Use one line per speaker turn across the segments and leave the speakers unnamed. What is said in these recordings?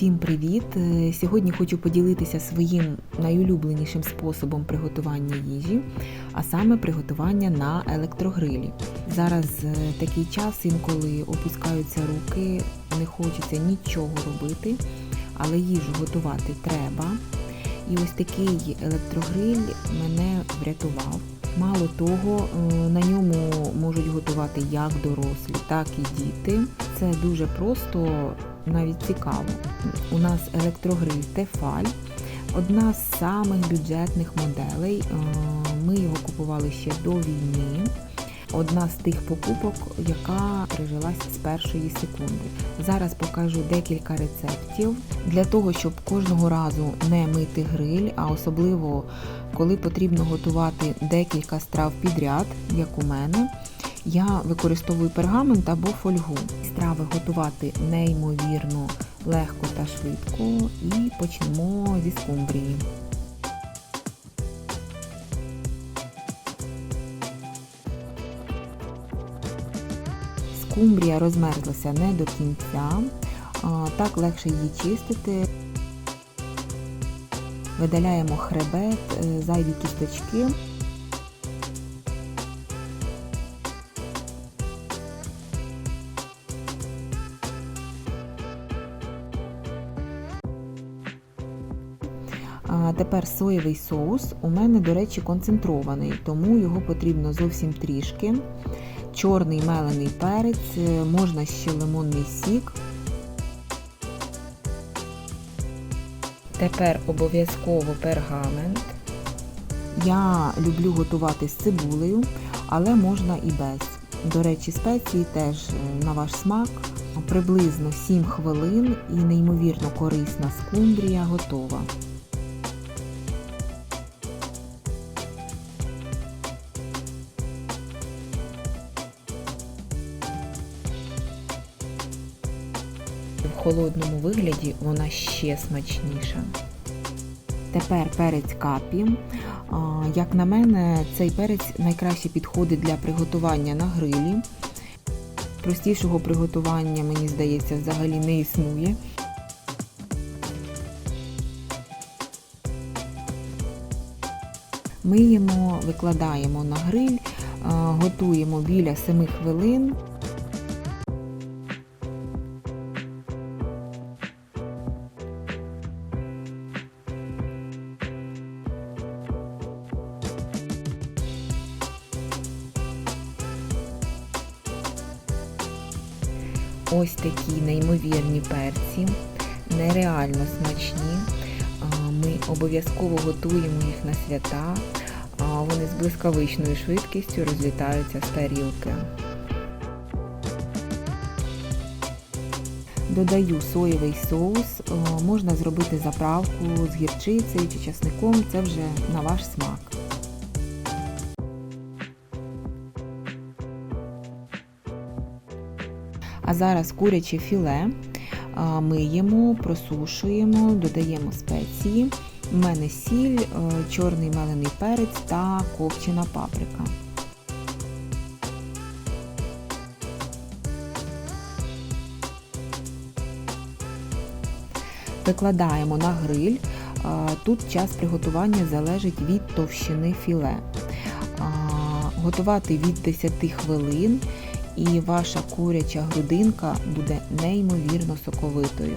Всім привіт! Е, Сьогодні хочу поділитися своїм найулюбленішим способом приготування їжі, а саме приготування на електрогрилі. Зараз е, такий час, інколи опускаються руки, не хочеться нічого робити, але їжу готувати треба. І ось такий електрогриль мене врятував. Мало того, е, на ньому можуть готувати як дорослі, так і діти. Це дуже просто, навіть цікаво. У нас електрогриль Тефаль, одна з самих бюджетних моделей. Е, Ми його купували ще до війни. Одна з тих покупок, яка прижилась з першої секунди. Зараз покажу декілька рецептів для того, щоб кожного разу не мити гриль, а особливо коли потрібно готувати декілька страв підряд, як у мене. Я використовую пергамент або фольгу. Страви готувати неймовірно легко та швидко. І почнемо зі скумбрії. Скумбрія розмерзлася не до кінця, так легше її чистити. Видаляємо хребет, е, зайві кісточки. А Тепер соєвий соус у мене, до речі, концентрований, тому його потрібно зовсім трішки. Чорний мелений перець, е, можна ще лимонний сік. Тепер обов'язково пергамент. Я люблю готувати з цибулею, але можна і без. До речі, спеції теж е, на ваш смак. Приблизно 7 хвилин і неймовірно корисна скумбрія готова. В холодному вигляді вона ще смачніша. Тепер перець капі. Як на мене, цей перець найкраще підходить для приготування на грилі. Простішого приготування, мені здається, взагалі не існує. Миємо, викладаємо на гриль, готуємо біля 7 хвилин. Ось такі неймовірні перці, нереально смачні. Ми обов'язково готуємо їх на свята. Вони з блискавичною швидкістю розлітаються з тарілки. Додаю соєвий соус, можна зробити заправку з гірчицею чи часником, це вже на ваш смак. А зараз куряче філе миємо, просушуємо, додаємо спеції. У мене сіль, е, чорний мелений перець та копчена паприка. Викладаємо на гриль. Тут час приготування залежить від товщини філе. Готувати від 10 хвилин і ваша куряча грудинка буде неймовірно соковитою.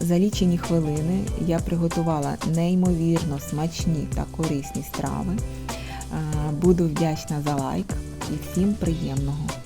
За лічені хвилини я приготувала неймовірно смачні та корисні страви. Е, Буду вдячна за лайк і всім приємного!